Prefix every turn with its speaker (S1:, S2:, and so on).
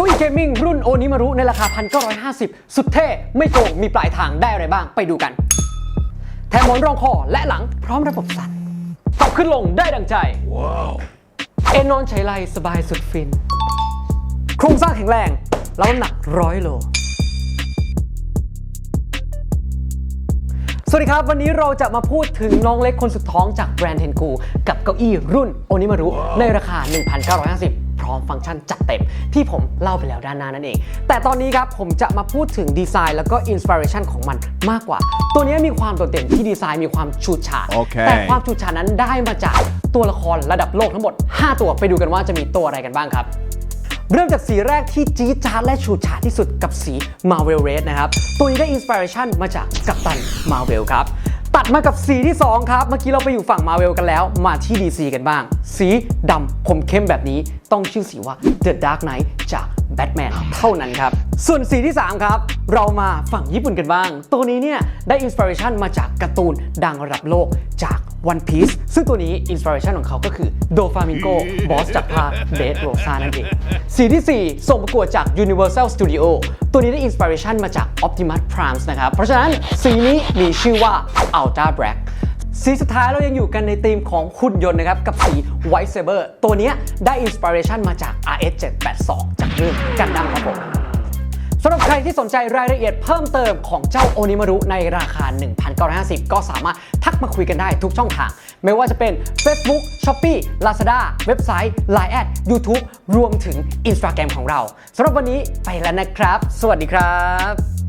S1: ก้าอี้เกมมิ่งรุ่นโอนิมารุในราคา 1,950 สุดเท่ ไม่โกง มีปลายทางได้อะไรบ้างไปดูกัน แถมหมอนรองคอและหลังพร้อมระบบสั่นปรับขึ้นลงได้ดังใจ เอนนอนใช้ไรสบายสุดฟิน โครงสร้างแข็งแรงแล้วน้ำหนักร้อยโล สวัสดีครับ วันนี้เราจะมาพูดถึงน้องเล็กคนสุดท้องจากแบรนด์เทนกู กับเก้าอี้รุ่นโอนิมารุในราคา 1,950พ ร้อมฟังก์ชันจัดเต็ม ที่ผมเล่าไปแล้วด้านหน้านั่นเอง แต่ตอนนี้ครับผมจะมาพูดถึงดีไซน์แล้วก็อินสปิเรชันของมันมากกว่า ตัวนี้มีความโดดเด่นที่ดีไซน์มีความฉูดฉาด
S2: โอเค
S1: แต่ความฉูดฉาดนั้นได้มาจากตัวละครระดับโลกทั้งหมด 5 ตัวไปดูกันว่าจะมีตัวอะไรกันบ้างครับเริ่มจากสีแรกที่จี๊ดจ๊าดและฉูดฉาดที่สุดกับสี Marvel Red นะครับ ตัวนี้ได้อินสปิเรชันมาจากกัปตัน Marvel ครับ ตัดมากับสีที่ 2 ครับ เมื่อกี้เราไปอยู่ฝั่งมาเวลกันแล้ว มาที่ DC กันบ้าง สีดำคมเข้มแบบนี้ ต้องชื่อสีว่า The Dark Knight จากแบทแมนเท่านั้นครับ ส่วนสีที่ 3 ครับ เรามาฝั่งญี่ปุ่นกันบ้าง ตัวนี้เนี่ย ได้อินสปิเรชันมาจากการ์ตูนดังระดับโลกจาก One Piece ซึ่งตัวนี้อินสปิเรชันของเขาก็คือโดฟามิงโกบอสจากภาคเบสโรซานั่นเองสีที่ 4 ส่งประกวดจาก Universal Studio ตัวนี้ได้อินสปิเรชันมาจาก Optimus Prime นะครับ เพราะฉะนั้นสีนี้มีชื่อว่า Ultra Black สีสุดท้ายเรายังอยู่กันในธีมของหุ่นยนต์นะครับ กับสี White Saber ตัวเนี้ยได้อินสปิเรชันมาจาก RS 782จากเรื่องกันดั้มครับผม สำหรับใครที่สนใจรายละเอียดเพิ่มเติมของเจ้าโอนิมารุในราคา 1,950 ก็สามารถทักมาคุยกันได้ทุกช่องทาง ไม่ว่าจะเป็น Facebook, Shopee, Lazada เว็บไซต์ Line แอด YouTube รวมถึง Instagram ของเราสำหรับวันนี้ไปแล้วนะครับ สวัสดีครับ